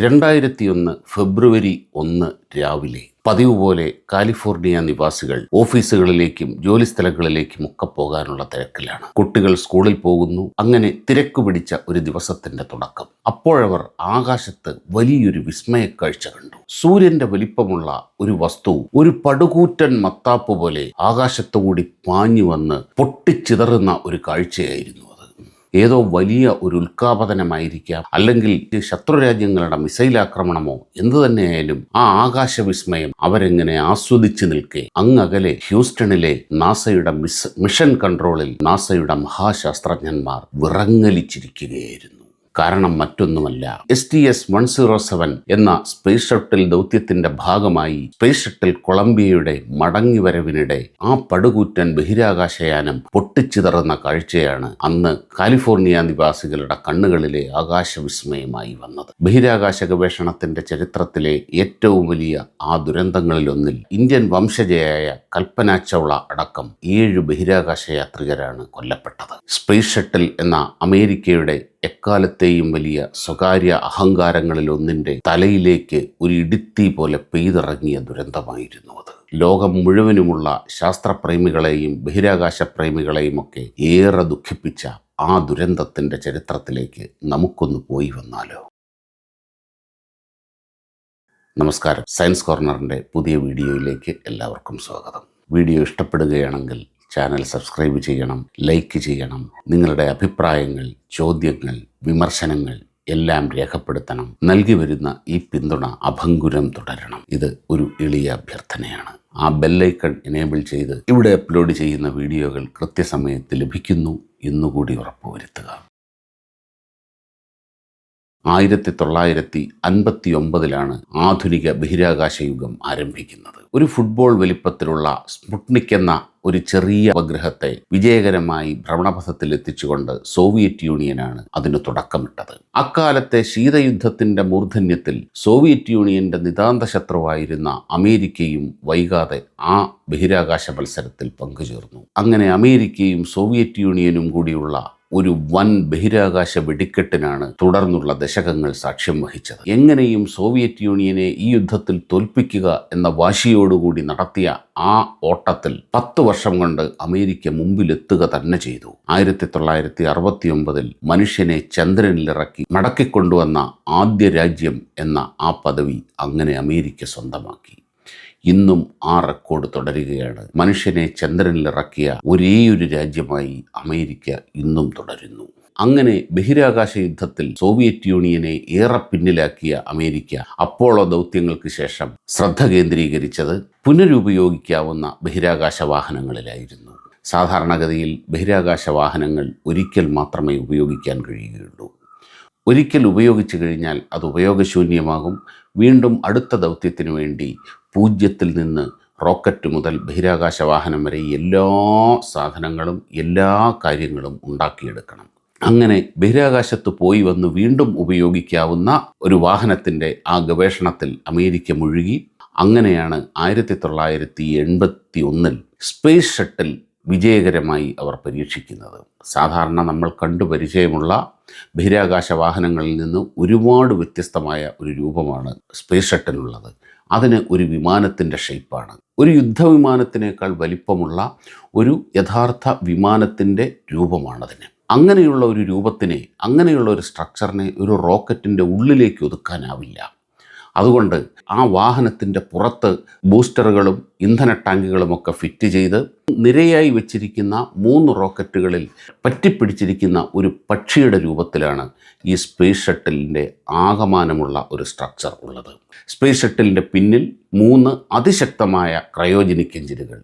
രണ്ടായിരത്തിയൊന്ന് ഫെബ്രുവരി ഒന്ന് രാവിലെ പതിവ് പോലെ കാലിഫോർണിയ നിവാസികൾ ഓഫീസുകളിലേക്കും ജോലിസ്ഥലങ്ങളിലേക്കും ഒക്കെ പോകാനുള്ള തിരക്കിലാണ്. കുട്ടികൾ സ്കൂളിൽ പോകുന്നു. അങ്ങനെ തിരക്ക് പിടിച്ച ഒരു ദിവസത്തിന്റെ തുടക്കം. അപ്പോഴവർ ആകാശത്ത് വലിയൊരു വിസ്മയ കാഴ്ച കണ്ടു. സൂര്യന്റെ വലിപ്പമുള്ള ഒരു വസ്തു ഒരു പടുകൂറ്റൻ മത്താപ്പ് പോലെ ആകാശത്തുകൂടി പാഞ്ഞു വന്ന് പൊട്ടിച്ചിതറുന്ന ഒരു കാഴ്ചയായിരുന്നു ഏതോ വലിയ ഒരു ഉൽക്കാപതനമായിരിക്കാം അല്ലെങ്കിൽ ശത്രുരാജ്യങ്ങളുടെ മിസൈൽ ആക്രമണമോ എന്തു തന്നെയായാലും ആ ആകാശ വിസ്മയം അവരെങ്ങനെ ആസ്വദിച്ചു നിൽക്കെ. അങ്ങകലെ ഹ്യൂസ്റ്റണിലെ നാസയുടെ മിസ് മിഷൻ കൺട്രോളിൽ നാസയുടെ മഹാശാസ്ത്രജ്ഞന്മാർ വിറങ്ങലിച്ചിരിക്കുകയായിരുന്നു. കാരണം മറ്റൊന്നുമല്ല. S T S one zero seven എന്ന സ്പേസ് ഷട്ടിൽ ദൗത്യത്തിന്റെ ഭാഗമായി സ്പേസ് ഷട്ടിൽ കൊളംബിയയുടെ മടങ്ങിവരവിനിടെ ആ പടുകൂറ്റൻ ബഹിരാകാശയാനം പൊട്ടിച്ചിതറുന്ന കാഴ്ചയാണ് അന്ന് കാലിഫോർണിയ നിവാസികളുടെ കണ്ണുകളിലെ ആകാശവിസ്മയമായി വന്നത്. ബഹിരാകാശ ഗവേഷണത്തിന്റെ ചരിത്രത്തിലെ ഏറ്റവും വലിയ ആ ദുരന്തങ്ങളിലൊന്നിൽ ഇന്ത്യൻ വംശജയായ കൽപ്പന ചൗള അടക്കം ഏഴ് ബഹിരാകാശ യാത്രികരാണ് കൊല്ലപ്പെട്ടത്. സ്പേസ് ഷട്ടിൽ എന്ന അമേരിക്കയുടെ എക്കാലത്തെയും വലിയ സ്വകാര്യ അഹങ്കാരങ്ങളിൽ ഒന്നിന്റെ തലയിലേക്ക് ഒരു ഇടുത്തി പോലെ പെയ്തിറങ്ങിയ ദുരന്തമായിരുന്നു അത്. ലോകം മുഴുവനുമുള്ള ശാസ്ത്രപ്രേമികളെയും ബഹിരാകാശ പ്രേമികളെയും ഒക്കെ ഏറെ ദുഃഖിപ്പിച്ച ആ ദുരന്തത്തിന്റെ ചരിത്രത്തിലേക്ക് നമുക്കൊന്ന് പോയി വന്നാലോ? നമസ്കാരം. സയൻസ് കോർണറിന്റെ പുതിയ വീഡിയോയിലേക്ക് എല്ലാവർക്കും സ്വാഗതം. വീഡിയോ ഇഷ്ടപ്പെടുകയാണെങ്കിൽ ചാനൽ സബ്സ്ക്രൈബ് ചെയ്യണം ലൈക്ക് ചെയ്യണം. നിങ്ങളുടെ അഭിപ്രായങ്ങൾ ചോദ്യങ്ങൾ വിമർശനങ്ങൾ എല്ലാം രേഖപ്പെടുത്തണം. നൽകി വരുന്ന ഈ പിന്തുണ അഭങ്കുരം തുടരണം. ഇത് ഒരു എളിയ അഭ്യർത്ഥനയാണ്. ആ ബെല്ലൈക്കൺ എനേബിൾ ചെയ്ത് ഇവിടെ അപ്ലോഡ് ചെയ്യുന്ന വീഡിയോകൾ കൃത്യസമയത്ത് ലഭിക്കുന്നു എന്നുകൂടി ഉറപ്പുവരുത്തുക. ആയിരത്തി തൊള്ളായിരത്തി അൻപത്തി ഒമ്പതിലാണ് ആധുനിക ബഹിരാകാശ യുഗം ആരംഭിക്കുന്നത്. ഒരു ഫുട്ബോൾ വലിപ്പത്തിലുള്ള സ്പുട്നിക് എന്ന ഒരു ചെറിയ ഉപഗ്രഹത്തെ വിജയകരമായി ഭ്രമണപഥത്തിൽ എത്തിച്ചുകൊണ്ട് സോവിയറ്റ് യൂണിയനാണ് അതിന് തുടക്കമിട്ടത്. അക്കാലത്തെ ശീതയുദ്ധത്തിന്റെ മൂർധന്യത്തിൽ സോവിയറ്റ് യൂണിയന്റെ നിതാന്ത ശത്രുവായിരുന്ന അമേരിക്കയും വൈകാതെ ആ ബഹിരാകാശ മത്സരത്തിൽ പങ്കുചേർന്നു. അങ്ങനെ അമേരിക്കയും സോവിയറ്റ് യൂണിയനും കൂടിയുള്ള ഒരു വൻ ബഹിരാകാശ വെടിക്കെട്ടിനാണ് തുടർന്നുള്ള ദശകങ്ങൾ സാക്ഷ്യം വഹിച്ചത്. എങ്ങനെയും സോവിയറ്റ് യൂണിയനെ ഈ യുദ്ധത്തിൽ തോൽപ്പിക്കുക എന്ന വാശിയോടുകൂടി നടത്തിയ ആ ഓട്ടത്തിൽ പത്ത് വർഷം കൊണ്ട് അമേരിക്ക മുമ്പിലെത്തുക തന്നെ ചെയ്തു. ആയിരത്തി തൊള്ളായിരത്തി അറുപത്തി ഒമ്പതിൽ മനുഷ്യനെ ചന്ദ്രനിലിറക്കി മടക്കിക്കൊണ്ടുവന്ന ആദ്യ രാജ്യം എന്ന ആ പദവി അങ്ങനെ അമേരിക്ക സ്വന്തമാക്കി. ഇന്നും ആ റെക്കോർഡ് തുടരുകയാണ്. മനുഷ്യനെ ചന്ദ്രനിലിറക്കിയ ഒരേയൊരു രാജ്യമായി അമേരിക്ക ഇന്നും തുടരുന്നു. അങ്ങനെ ബഹിരാകാശ യുദ്ധത്തിൽ സോവിയറ്റ് യൂണിയനെ ഏറെ പിന്നിലാക്കിയ അമേരിക്ക അപ്പോളോ ദൗത്യങ്ങൾക്ക് ശേഷം ശ്രദ്ധ കേന്ദ്രീകരിച്ചത് പുനരുപയോഗിക്കാവുന്ന ബഹിരാകാശ വാഹനങ്ങളിലായിരുന്നു. സാധാരണഗതിയിൽ ബഹിരാകാശ വാഹനങ്ങൾ ഒരിക്കൽ മാത്രമേ ഉപയോഗിക്കാൻ കഴിയുകയുള്ളൂ. ഒരിക്കൽ ഉപയോഗിച്ചു കഴിഞ്ഞാൽ അത് ഉപയോഗശൂന്യമാകും. വീണ്ടും അടുത്ത ദൗത്യത്തിനു വേണ്ടി പൂജ്യത്തിൽ നിന്ന് റോക്കറ്റ് മുതൽ ബഹിരാകാശ വാഹനം വരെ എല്ലാ സാധനങ്ങളും എല്ലാ കാര്യങ്ങളും ഉണ്ടാക്കിയെടുക്കണം. അങ്ങനെ ബഹിരാകാശത്ത് പോയി വന്ന് വീണ്ടും ഉപയോഗിക്കാവുന്ന ഒരു വാഹനത്തിന്റെ ആ ഗവേഷണത്തിൽ അമേരിക്ക മുഴുകി. അങ്ങനെയാണ് ആയിരത്തി തൊള്ളായിരത്തി എൺപത്തി ഒന്നിൽ സ്പേസ് ഷട്ടിൽ വിജയകരമായി അവർ പരീക്ഷിക്കുന്നത്. സാധാരണ നമ്മൾ കണ്ടു പരിചയമുള്ള ബഹിരാകാശ വാഹനങ്ങളിൽ നിന്ന് ഒരുപാട് വ്യത്യസ്തമായ ഒരു രൂപമാണ് സ്പേസ് ഷട്ടിലുള്ളത്. അതിന് ഒരു വിമാനത്തിന്റെ ഷേപ്പാണ്. ഒരു യുദ്ധവിമാനത്തിനേക്കാൾ വലിപ്പമുള്ള ഒരു യഥാർത്ഥ വിമാനത്തിന്റെ രൂപമാണതിന്. അങ്ങനെയുള്ള ഒരു രൂപത്തിനെ അങ്ങനെയുള്ള ഒരു സ്ട്രക്ചറിനെ ഒരു റോക്കറ്റിന്റെ ഉള്ളിലേക്ക് ഒതുക്കാനാവില്ല. അതുകൊണ്ട് ആ വാഹനത്തിന്റെ പുറത്ത് ബൂസ്റ്ററുകളും ഇന്ധന ടാങ്കുകളുമൊക്കെ ഫിറ്റ് ചെയ്ത് നിരയായി വെച്ചിരിക്കുന്ന മൂന്ന് റോക്കറ്റുകളിൽ പറ്റിപ്പിടിച്ചിരിക്കുന്ന ഒരു പക്ഷിയുടെ രൂപത്തിലാണ് ഈ സ്പേസ് ഷട്ടിലിന്റെ ആകമാനമുള്ള ഒരു സ്ട്രക്ചർ ഉള്ളത്. സ്പേസ് ഷട്ടിലിന്റെ പിന്നിൽ മൂന്ന് അതിശക്തമായ ക്രയോജനിക് എഞ്ചിനുകൾ.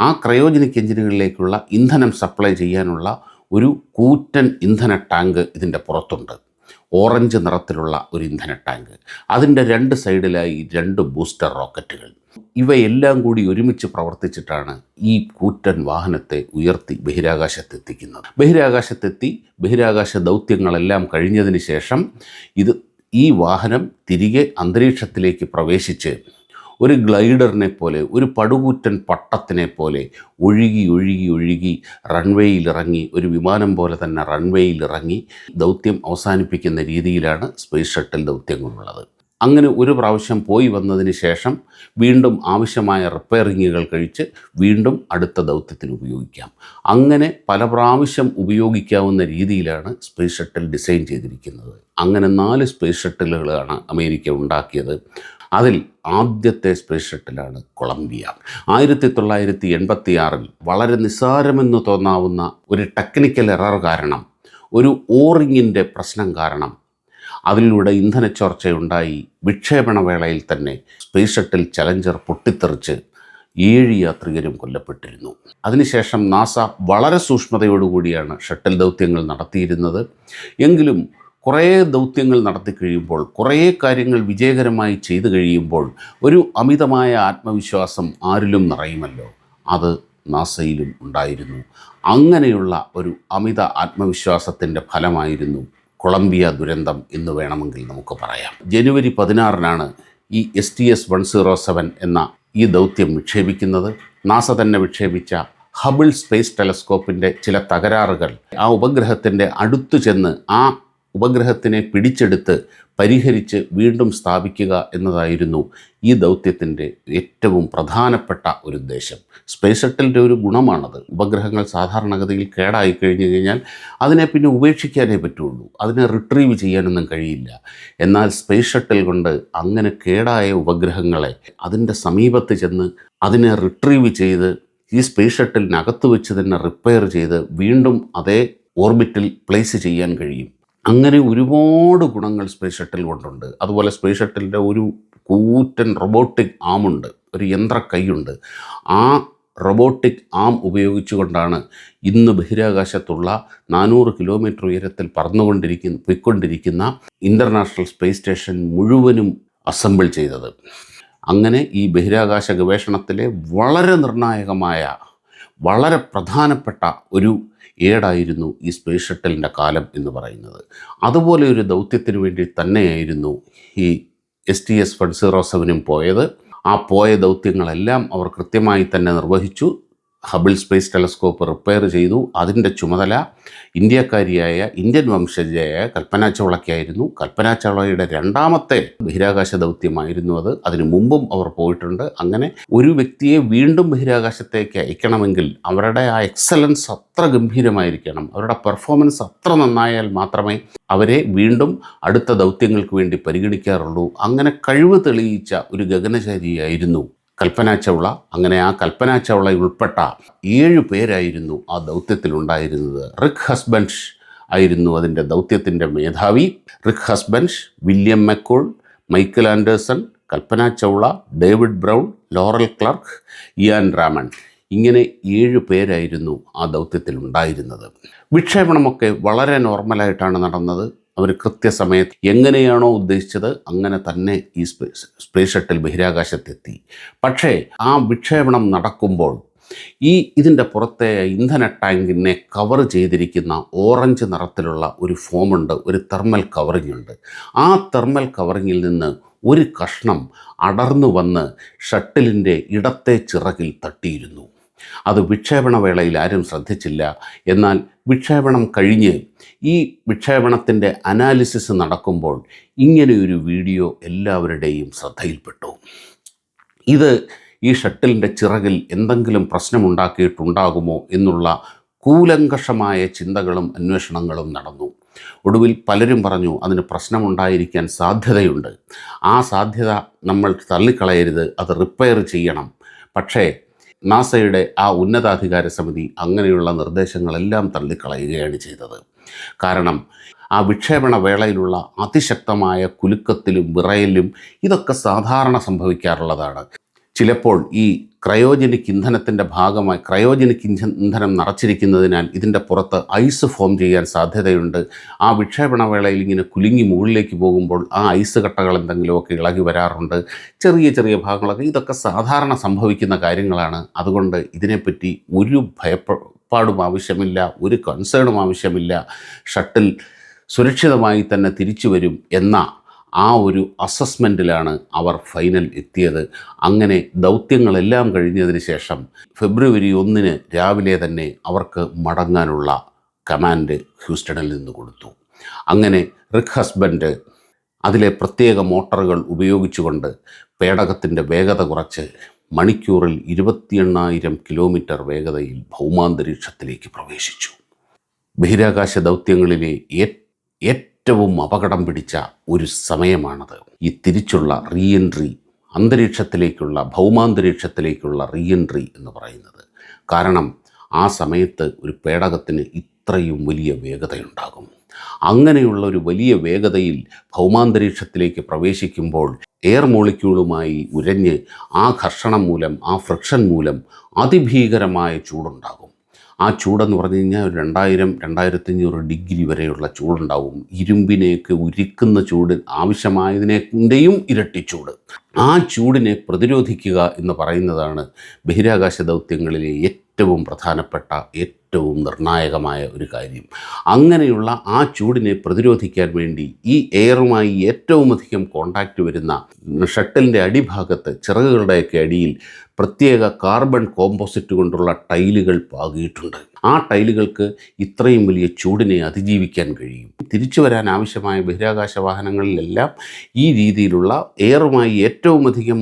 ആ ക്രയോജനിക് എഞ്ചിനുകളിലേക്കുള്ള ഇന്ധനം സപ്ലൈ ചെയ്യാനുള്ള ഒരു കൂറ്റൻ ഇന്ധന ടാങ്ക് ഇതിന്റെ പുറത്തുണ്ട്. ഓറഞ്ച് നിറത്തിലുള്ള ഒരു ഇന്ധന ടാങ്ക്. അതിന്റെ രണ്ട് സൈഡിലായി രണ്ട് ബൂസ്റ്റർ റോക്കറ്റുകൾ. ഇവയെല്ലാം കൂടി ഒരുമിച്ച് പ്രവർത്തിച്ചിട്ടാണ് ഈ കൂറ്റൻ വാഹനത്തെ ഉയർത്തി ബഹിരാകാശത്തെത്തിക്കുന്നത്. ബഹിരാകാശത്തെത്തി ബഹിരാകാശ ദൗത്യങ്ങളെല്ലാം കഴിഞ്ഞതിന് ശേഷം ഇത് ഈ വാഹനം തിരികെ അന്തരീക്ഷത്തിലേക്ക് പ്രവേശിച്ച് ഒരു ഗ്ലൈഡറിനെ പോലെ ഒരു പടുകൂറ്റൻ പട്ടത്തിനെ പോലെ ഒഴുകി ഒഴുകി ഒഴുകി റൺവേയിൽ ഇറങ്ങി ഒരു വിമാനം പോലെ തന്നെ റൺവേയിൽ ഇറങ്ങി ദൗത്യം അവസാനിപ്പിക്കുന്ന രീതിയിലാണ് സ്പേസ് ഷട്ടിൽ ദൗത്യങ്ങളുള്ളത് അങ്ങനെ ഒരു പ്രാവശ്യം പോയി വന്നതിന് ശേഷം വീണ്ടും ആവശ്യമായ റിപ്പയറിങ്ങുകൾ കഴിച്ച് വീണ്ടും അടുത്ത ദൗത്യത്തിന് ഉപയോഗിക്കാം. അങ്ങനെ പല പ്രാവശ്യം ഉപയോഗിക്കാവുന്ന രീതിയിലാണ് സ്പേസ് ഷട്ടിൽ ഡിസൈൻ ചെയ്തിരിക്കുന്നത്. അങ്ങനെ നാല് സ്പേസ് ഷട്ടിലുകളാണ് അമേരിക്ക ഉണ്ടാക്കിയത്. അതിൽ ആദ്യത്തെ സ്പേസ് ഷട്ടിലാണ് കൊളംബിയ. ആയിരത്തി തൊള്ളായിരത്തി എൺപത്തിയാറിൽ വളരെ നിസ്സാരമെന്ന് തോന്നാവുന്ന ഒരു ടെക്നിക്കൽ എറർ കാരണം ഒരു ഓറിങ്ങിന്റെ പ്രശ്നം കാരണം അതിലൂടെ ഇന്ധനച്ചോർച്ചയുണ്ടായി. വിക്ഷേപണ വേളയിൽ തന്നെ സ്പേസ് ഷട്ടിൽ ചലഞ്ചർ പൊട്ടിത്തെറിച്ച് ഏഴ് യാത്രികരും കൊല്ലപ്പെട്ടിരുന്നു. അതിനുശേഷം നാസ വളരെ സൂക്ഷ്മതയോടുകൂടിയാണ് ഷട്ടിൽ ദൗത്യങ്ങൾ നടത്തിയിരുന്നത്. എങ്കിലും കുറേ ദൗത്യങ്ങൾ നടത്തി കഴിയുമ്പോൾ കുറേ കാര്യങ്ങൾ വിജയകരമായി ചെയ്തു കഴിയുമ്പോൾ ഒരു അമിതമായ ആത്മവിശ്വാസം ആരിലും നിറയുമല്ലോ. അത് നാസയിലും ഉണ്ടായിരുന്നു. അങ്ങനെയുള്ള ഒരു അമിത ആത്മവിശ്വാസത്തിന്റെ ഫലമായിരുന്നു കൊളംബിയ ദുരന്തം എന്ന് വേണമെങ്കിൽ നമുക്ക് പറയാം. ജനുവരി പതിനാറിനാണ് ഈ S T S one zero seven എന്ന ഈ ദൗത്യം വിക്ഷേപിക്കുന്നത്. നാസ തന്നെ വിക്ഷേപിച്ച ഹബിൾ സ്പേസ് ടെലസ്കോപ്പിന്റെ ചില തകരാറുകൾ ആ ഉപഗ്രഹത്തിന്റെ അടുത്തു ചെന്ന് ആ ഉപഗ്രഹത്തിനെ പിടിച്ചെടുത്ത് പരിഹരിച്ച് വീണ്ടും സ്ഥാപിക്കുക എന്നതായിരുന്നു ഈ ദൗത്യത്തിന്റെ ഏറ്റവും പ്രധാനപ്പെട്ട ഒരു ഉദ്ദേശം. സ്പേസ് ഷട്ടിലിന്റെ ഒരു ഗുണമാണത്. ഉപഗ്രഹങ്ങൾ സാധാരണഗതിയിൽ കേടായി കഴിഞ്ഞു കഴിഞ്ഞാൽ അതിനെ പിന്നെ ഉപേക്ഷിക്കാനേ പറ്റുള്ളൂ. അതിനെ റിട്രീവ് ചെയ്യാനൊന്നും കഴിയില്ല. എന്നാൽ സ്പേസ് ഷട്ടിൽ കൊണ്ട് അങ്ങനെ കേടായ ഉപഗ്രഹങ്ങളെ അതിന്റെ സമീപത്ത് ചെന്ന് അതിനെ റിട്രീവ് ചെയ്ത് ഈ സ്പേസ് ഷട്ടിലിനകത്ത് വെച്ച് തന്നെ റിപ്പയർ ചെയ്ത് വീണ്ടും അതേ ഓർബിറ്റിൽ പ്ലേസ് ചെയ്യാൻ കഴിയും. അങ്ങനെ ഒരുപാട് ഗുണങ്ങൾ സ്പേസ് ഷട്ടിൽ കൊണ്ടുണ്ട്. അതുപോലെ സ്പേസ് ഷട്ടിലിന്റെ ഒരു കൂറ്റൻ റൊബോട്ടിക് ആമുണ്ട്. ഒരു യന്ത്ര കൈയുണ്ട്. ആ റൊബോട്ടിക് ആം ഉപയോഗിച്ചുകൊണ്ടാണ് ഇന്ന് ബഹിരാകാശത്തുള്ള നാനൂറ് കിലോമീറ്റർ ഉയരത്തിൽ പറന്നുകൊണ്ടിരിക്കുന്ന പോയിക്കൊണ്ടിരിക്കുന്ന ഇന്റർനാഷണൽ സ്പേസ് സ്റ്റേഷൻ മുഴുവനും അസംബിൾ ചെയ്തത്. അങ്ങനെ ഈ ബഹിരാകാശ ഗവേഷണത്തിലെ വളരെ നിർണായകമായ വളരെ പ്രധാനപ്പെട്ട ഒരു ഏടായിരുന്നു ഈ സ്പേസ് ഷട്ടലിന്റെ കാലം എന്ന് പറയുന്നത്. അതുപോലെ ഒരു ദൗത്യത്തിന് വേണ്ടി തന്നെയായിരുന്നു ഈ എസ് ടി എസ് ഫഡ് സീറോ സെവനും പോയത്. ആ പോയ ദൗത്യങ്ങളെല്ലാം അവർ കൃത്യമായി തന്നെ നിർവഹിച്ചു. ഹബിൾ സ്പേസ് ടെലസ്കോപ്പ് റിപ്പയർ ചെയ്തു. അതിന്റെ ചുമതല ഇന്ത്യക്കാരിയായ ഇന്ത്യൻ വംശജയായ കൽപ്പന ചൗളയ്ക്കായിരുന്നു. കൽപ്പന ചൗളയുടെ രണ്ടാമത്തെ ബഹിരാകാശ ദൗത്യമായിരുന്നു അത്. അതിനു മുമ്പും അവർ പോയിട്ടുണ്ട്. അങ്ങനെ ഒരു വ്യക്തിയെ വീണ്ടും ബഹിരാകാശത്തേക്ക് അയക്കണമെങ്കിൽ അവരുടെ ആ എക്സലൻസ് അത്ര ഗംഭീരമായിരിക്കണം. അവരുടെ പെർഫോമൻസ് അത്ര നന്നായാൽ മാത്രമേ അവരെ വീണ്ടും അടുത്ത ദൗത്യങ്ങൾക്ക് വേണ്ടി പരിഗണിക്കാറുള്ളൂ. അങ്ങനെ കഴിവ് തെളിയിച്ച ഒരു ഗഗനചാരിയായിരുന്നു കൽപ്പന ചൗള. അങ്ങനെ ആ കൽപ്പന ചൗള ഉൾപ്പെട്ട ഏഴ് പേരായിരുന്നു ആ ദൗത്യത്തിലുണ്ടായിരുന്നത്. റിക് ഹസ്ബൻഷ് ആയിരുന്നു അതിന്റെ ദൗത്യത്തിന്റെ മേധാവി. Rick Husband William McCool Michael Anderson Kalpana Chawla David Brown Laurel Clark Ilan Ramon. ഇങ്ങനെ ഏഴ് പേരായിരുന്നു ആ ദൗത്യത്തിൽ ഉണ്ടായിരുന്നത് വിക്ഷേപണമൊക്കെ വളരെ നോർമലായിട്ടാണ് നടന്നത്. അവർ കൃത്യസമയത്ത് എങ്ങനെയാണോ ഉദ്ദേശിച്ചത് അങ്ങനെ തന്നെ ഈ സ്പേസ് സ്പേസ് ഷട്ടിൽ ബഹിരാകാശത്തെത്തി. പക്ഷേ ആ വിക്ഷേപണം നടക്കുമ്പോൾ ഈ ഇതിന്റെ പുറത്തെ ഇന്ധന ടാങ്കിനെ കവർ ചെയ്തിരിക്കുന്ന ഓറഞ്ച് നിറത്തിലുള്ള ഒരു ഫോമുണ്ട് ഒരു തെർമൽ കവറിംഗ് ഉണ്ട്. ആ തെർമൽ കവറിങ്ങിൽ നിന്ന് ഒരു കഷ്ണം അടർന്നു വന്ന് ഷട്ടിലിന്റെ ഇടത്തെ ചിറകിൽ തട്ടിയിരുന്നു. അത് വിക്ഷേപണ വേളയിൽ ആരും ശ്രദ്ധിച്ചില്ല. എന്നാൽ വിക്ഷേപണം കഴിഞ്ഞ് ഈ വിക്ഷേപണത്തിന്റെ അനാലിസിസ് നടക്കുമ്പോൾ ഇങ്ങനെയൊരു വീഡിയോ എല്ലാവരുടെയും ശ്രദ്ധയിൽപ്പെട്ടു. ഇത് ഈ ഷട്ടിലിന്റെ ചിറകിൽ എന്തെങ്കിലും പ്രശ്നമുണ്ടാക്കിയിട്ടുണ്ടാകുമോ എന്നുള്ള കൂലങ്കഷമായ ചിന്തകളും അന്വേഷണങ്ങളും നടന്നു. ഒടുവിൽ പലരും പറഞ്ഞു അതിന് പ്രശ്നമുണ്ടായിരിക്കാൻ സാധ്യതയുണ്ട്. ആ സാധ്യത നമ്മൾ തള്ളിക്കളയരുത്. അത് റിപ്പയർ ചെയ്യണം. പക്ഷേ നാസയുടെ ആ ഉന്നതാധികാര സമിതി അങ്ങനെയുള്ള നിർദ്ദേശങ്ങളെല്ലാം തള്ളിക്കളയുകയാണ് ചെയ്തത്. കാരണം ആ വിക്ഷേപണ വേളയിലുള്ള അതിശക്തമായ കുലുക്കത്തിലും വിറയലും ഇതൊക്കെ സാധാരണ സംഭവിക്കാറുള്ളതാണ്. ചിലപ്പോൾ ഈ ക്രയോജനിക് ഇന്ധനത്തിന്റെ ഭാഗമായി ക്രയോജനിക് ഇന്ധ- ഇന്ധനം നിറച്ചിരിക്കുന്നതിനാൽ ഇതിന്റെ പുറത്ത് ഐസ് ഫോം ചെയ്യാൻ സാധ്യതയുണ്ട്. ആ വിക്ഷേപണ വേളയിൽ ഇങ്ങനെ കുലുങ്ങി മുകളിലേക്ക് പോകുമ്പോൾ ആ ഐസ് കട്ടകൾ എന്തെങ്കിലുമൊക്കെ ഇളകി വരാറുണ്ട്. ചെറിയ ചെറിയ ഭാഗങ്ങളൊക്കെ. ഇതൊക്കെ സാധാരണ സംഭവിക്കുന്ന കാര്യങ്ങളാണ്. അതുകൊണ്ട് ഇതിനെപ്പറ്റി ഒരു ഭയപ്പാടും ആവശ്യമില്ല ഒരു കൺസേണും ആവശ്യമില്ല. ഷട്ടിൽ സുരക്ഷിതമായി തന്നെ തിരിച്ചു വരും എന്ന ആ ഒരു അസസ്മെന്റിലാണ് അവർ ഫൈനൽ എത്തിയത്. അങ്ങനെ ദൗത്യങ്ങളെല്ലാം കഴിഞ്ഞതിന് ശേഷം ഫെബ്രുവരി ഒന്നിന് രാവിലെ തന്നെ അവർക്ക് മടങ്ങാനുള്ള കമാൻഡ് ഹ്യൂസ്റ്റണിൽ നിന്ന് കൊടുത്തു. അങ്ങനെ റിക് ഹസ്ബൻഡ് അതിലെ പ്രത്യേക മോട്ടറുകൾ ഉപയോഗിച്ചുകൊണ്ട് പേടകത്തിന്റെ വേഗത കുറച്ച് മണിക്കൂറിൽ ഇരുപത്തി എണ്ണായിരം കിലോമീറ്റർ വേഗതയിൽ ഭൗമാന്തരീക്ഷത്തിലേക്ക് പ്രവേശിച്ചു. ബഹിരാകാശ ദൗത്യങ്ങളിലെ ഏ- ഏറ്റവും അപകടം പിടിച്ച ഒരു സമയമാണത്. ഈ തിരിച്ചുള്ള റീഎൻട്രി അന്തരീക്ഷത്തിലേക്കുള്ള ഭൗമാന്തരീക്ഷത്തിലേക്കുള്ള റീഎൻട്രി എന്ന് പറയുന്നത്. കാരണം ആ സമയത്ത് ഒരു പേടകത്തിന് ഇത്രയും വലിയ വേഗതയുണ്ടാകും. അങ്ങനെയുള്ള ഒരു വലിയ വേഗതയിൽ ഭൗമാന്തരീക്ഷത്തിലേക്ക് പ്രവേശിക്കുമ്പോൾ എയർ മോളിക്യൂളുമായി ഉരഞ്ഞ് ആ ഘർഷണം മൂലം ആ ഫ്രിക്ഷൻ മൂലം അതിഭീകരമായ ചൂടുണ്ടാകും. ആ ചൂടെന്ന് പറഞ്ഞു കഴിഞ്ഞാൽ ഒരു രണ്ടായിരം രണ്ടായിരത്തഞ്ഞൂറ് ഡിഗ്രി വരെയുള്ള ചൂടുണ്ടാവും. ഇരുമ്പിനെയൊക്കെ ഉരുക്കുന്ന ചൂട് ആവശ്യമായതിനെന്റെയും ഇരട്ടി ചൂട്. ആ ചൂടിനെ പ്രതിരോധിക്കുക എന്ന് പറയുന്നതാണ് ബഹിരാകാശ ദൗത്യങ്ങളിലെ ഏറ്റവും പ്രധാനപ്പെട്ട ഏറ്റവും നിർണായകമായ ഒരു കാര്യം. അങ്ങനെയുള്ള ആ ചൂടിനെ പ്രതിരോധിക്കാൻ വേണ്ടി ഈ എയറുമായി ഏറ്റവും അധികം കോണ്ടാക്റ്റ് വരുന്ന ഷട്ടിലിന്റെ അടിഭാഗത്ത് ചിറകുകളുടെയൊക്കെ അടിയിൽ പ്രത്യേക കാർബൺ കോമ്പോസിറ്റ് കൊണ്ടുള്ള ടൈലുകൾ പാകിയിട്ടുണ്ട്. ആ ടൈലുകൾക്ക് ഇത്രയും വലിയ ചൂടിനെ അതിജീവിക്കാൻ കഴിയും. തിരിച്ചു വരാൻ ആവശ്യമായ ബഹിരാകാശ വാഹനങ്ങളിലെല്ലാം ഈ രീതിയിലുള്ള എയറുമായി ഏറ്റവും അധികം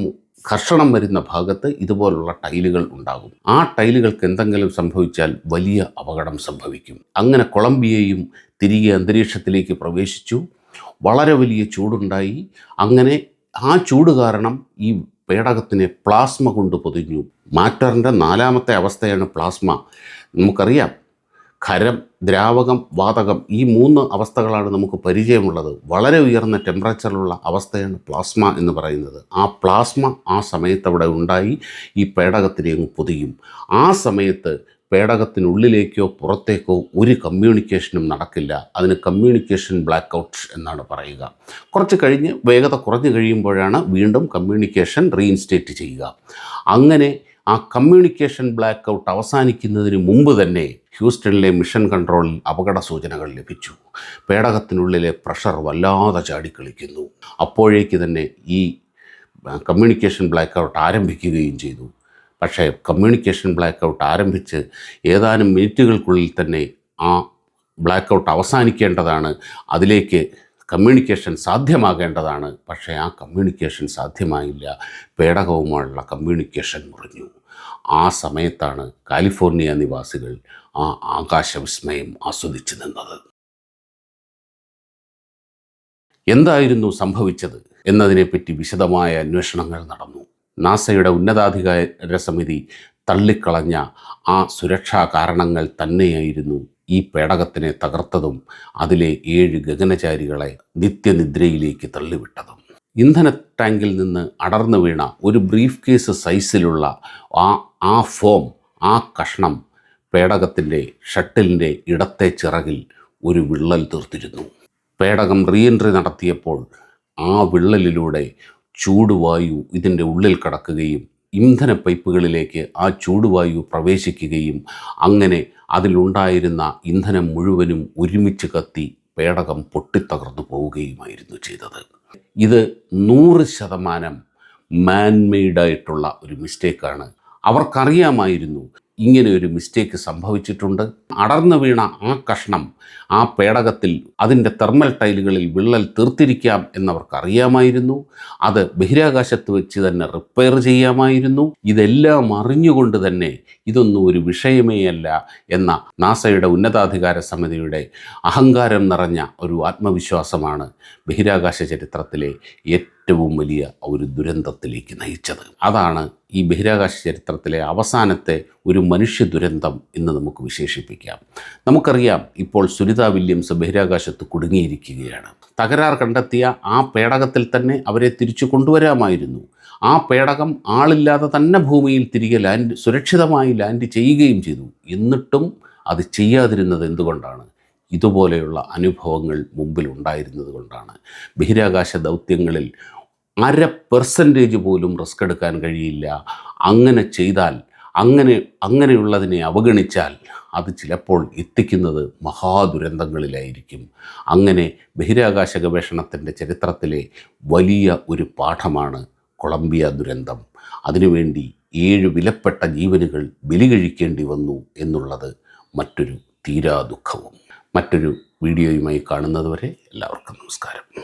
ഘർഷണം വരുന്ന ഭാഗത്ത് ഇതുപോലുള്ള ടൈലുകൾ ഉണ്ടാകും. ആ ടൈലുകൾക്ക് എന്തെങ്കിലും സംഭവിച്ചാൽ വലിയ അപകടം സംഭവിക്കും. അങ്ങനെ കൊളംബിയയും തിരികെ അന്തരീക്ഷത്തിലേക്ക് പ്രവേശിച്ചു. വളരെ വലിയ ചൂടുണ്ടായി. അങ്ങനെ ആ ചൂട് കാരണം ഈ പേടകത്തിനെ പ്ലാസ്മ കൊണ്ട് പൊതിഞ്ഞു. മാറ്ററിന്റെ നാലാമത്തെ അവസ്ഥയാണ് പ്ലാസ്മ. നമുക്കറിയാം ഖരം ദ്രാവകം വാതകം ഈ മൂന്ന് അവസ്ഥകളാണ് നമുക്ക് പരിചയമുള്ളത്. വളരെ ഉയർന്ന ടെമ്പറേച്ചറിലുള്ള അവസ്ഥയാണ് പ്ലാസ്മ എന്ന് പറയുന്നത്. ആ പ്ലാസ്മ ആ സമയത്ത് അവിടെ ഉണ്ടായി ഈ പേടകത്തിനെ പൊതിയും. ആ സമയത്ത് പേടകത്തിനുള്ളിലേക്കോ പുറത്തേക്കോ ഒരു കമ്മ്യൂണിക്കേഷനും നടക്കില്ല. അതിന് കമ്മ്യൂണിക്കേഷൻ ബ്ലാക്ക് ഔട്ട് എന്നാണ് പറയുക. കുറച്ച് കഴിഞ്ഞ് വേഗത കുറഞ്ഞു കഴിയുമ്പോഴാണ് വീണ്ടും കമ്മ്യൂണിക്കേഷൻ റീഇൻസ്റ്റേറ്റ് ചെയ്യുക. അങ്ങനെ ആ കമ്മ്യൂണിക്കേഷൻ ബ്ലാക്ക് ഔട്ട് അവസാനിക്കുന്നതിന് മുമ്പ് തന്നെ ഹ്യൂസ്റ്റണിലെ മിഷൻ കൺട്രോളിൽ അപകട സൂചനകൾ ലഭിച്ചു. പേടകത്തിനുള്ളിലെ പ്രഷർ വല്ലാതെ ചാടിക്കളിക്കുന്നു. അപ്പോഴേക്ക് തന്നെ ഈ കമ്മ്യൂണിക്കേഷൻ ബ്ലാക്ക് ഔട്ട് ആരംഭിക്കുകയും ചെയ്തു. പക്ഷേ കമ്മ്യൂണിക്കേഷൻ ബ്ലാക്ക് ഔട്ട് ആരംഭിച്ച് ഏതാനും മിനിറ്റുകൾക്കുള്ളിൽ തന്നെ ആ ബ്ലാക്ക് ഔട്ട് അവസാനിക്കേണ്ടതാണ്. അതിലേക്ക് കമ്മ്യൂണിക്കേഷൻ സാധ്യമാകേണ്ടതാണ്. പക്ഷേ ആ കമ്മ്യൂണിക്കേഷൻ സാധ്യമായില്ല. പേടകവുമായുള്ള കമ്മ്യൂണിക്കേഷൻ മുറിഞ്ഞു. ആ സമയത്താണ് കാലിഫോർണിയ നിവാസികൾ ആ ആകാശവിസ്മയം ആസ്വദിച്ചു നിന്നത്. എന്തായിരുന്നു സംഭവിച്ചത് എന്നതിനെപ്പറ്റി വിശദമായ അന്വേഷണങ്ങൾ നടന്നു. നാസയുടെ ഉന്നതാധികാര സമിതി തള്ളിക്കളഞ്ഞ ആ സുരക്ഷാ കാരണങ്ങൾ തന്നെയായിരുന്നു ഈ പേടകത്തിനെ തകർത്തതും അതിലെ ഏഴ് ഗഗനചാരികളെ നിത്യനിദ്രയിലേക്ക് തള്ളിവിട്ടതും. ഇന്ധന ടാങ്കിൽ നിന്ന് അടർന്നു വീണ ഒരു ബ്രീഫ് കേസ് സൈസിലുള്ള ആ ആ ഫോം ആ കഷ്ണം പേടകത്തിന്റെ ഷട്ടിലിന്റെ ഇടത്തെ ചിറകിൽ ഒരു വിള്ളൽ തീർത്തിരുന്നു. പേടകം റീഎൻട്രി നടത്തിയപ്പോൾ ആ വിള്ളലിലൂടെ ചൂടുവായു ഇതിന്റെ ഉള്ളിൽ കടക്കുകയും ഇന്ധന പൈപ്പുകളിലേക്ക് ആ ചൂടുവായു പ്രവേശിക്കുകയും അങ്ങനെ അതിലുണ്ടായിരുന്ന ഇന്ധനം മുഴുവനും ഒരുമിച്ച് കത്തി പേടകം പൊട്ടിത്തകർന്നു പോവുകയുമായിരുന്നു ചെയ്തത്. ഇത് നൂറ് ശതമാനം മാൻമെയ്ഡായിട്ടുള്ള ഒരു മിസ്റ്റേക്കാണ്. അവർക്കറിയാമായിരുന്നു ഇങ്ങനെ ഒരു മിസ്റ്റേക്ക് സംഭവിച്ചിട്ടുണ്ട്. അടർന്നു വീണ ആ കഷ്ണം ആ പേടകത്തിൽ അതിന്റെ തെർമൽ ടൈലുകളിൽ വിള്ളൽ തീർത്തിരിക്കാം എന്നവർക്കറിയാമായിരുന്നു. അത് ബഹിരാകാശത്ത് വെച്ച് തന്നെ റിപ്പയർ ചെയ്യാമായിരുന്നു. ഇതെല്ലാം അറിഞ്ഞുകൊണ്ട് തന്നെ ഇതൊന്നും ഒരു വിഷയമേ അല്ല എന്ന നാസയുടെ ഉന്നതാധികാര സമിതിയുടെ അഹങ്കാരം നിറഞ്ഞ ഒരു ആത്മവിശ്വാസമാണ് ബഹിരാകാശ ചരിത്രത്തിലെ ഏറ്റവും വലിയ ഒരു ദുരന്തത്തിലേക്ക് നയിച്ചത്. അതാണ് ഈ ബഹിരാകാശ ചരിത്രത്തിലെ അവസാനത്തെ ഒരു മനുഷ്യ ദുരന്തം എന്ന് നമുക്ക് വിശേഷിപ്പിക്കാം. നമുക്കറിയാം ഇപ്പോൾ സുനിത വില്യംസ് ബഹിരാകാശത്ത് കുടുങ്ങിയിരിക്കുകയാണ്. തകരാർ കണ്ടെത്തിയ ആ പേടകത്തിൽ തന്നെ അവരെ തിരിച്ചു കൊണ്ടുവരാമായിരുന്നു. ആ പേടകം ആളില്ലാതെ തന്നെ ഭൂമിയിൽ തിരികെ ലാൻഡ് സുരക്ഷിതമായി ലാൻഡ് ചെയ്യുകയും ചെയ്തു. എന്നിട്ടും അത് ചെയ്യാതിരുന്നത് എന്തുകൊണ്ടാണ്? ഇതുപോലെയുള്ള അനുഭവങ്ങൾ മുമ്പിൽ ഉണ്ടായിരുന്നത് കൊണ്ടാണ്. ബഹിരാകാശ ദൗത്യങ്ങളിൽ അര പെർസെന്റേജ് പോലും റിസ്ക് എടുക്കാൻ കഴിയില്ല. അങ്ങനെ ചെയ്താൽ അങ്ങനെ അങ്ങനെയുള്ളതിനെ അവഗണിച്ചാൽ അത് ചിലപ്പോൾ എത്തിക്കുന്നത് മഹാദുരന്തങ്ങളിലായിരിക്കും. അങ്ങനെ ബഹിരാകാശ ഗവേഷണത്തിന്റെ ചരിത്രത്തിലെ വലിയ ഒരു പാഠമാണ് കൊളംബിയ ദുരന്തം. അതിനുവേണ്ടി ഏഴ് വിലപ്പെട്ട ജീവനുകൾ ബലി കഴിക്കേണ്ടി വന്നു എന്നുള്ളത് മറ്റൊരു തീരാ ദുഃഖവും. മറ്റൊരു വീഡിയോയുമായി കാണുന്നതുവരെ എല്ലാവർക്കും നമസ്കാരം.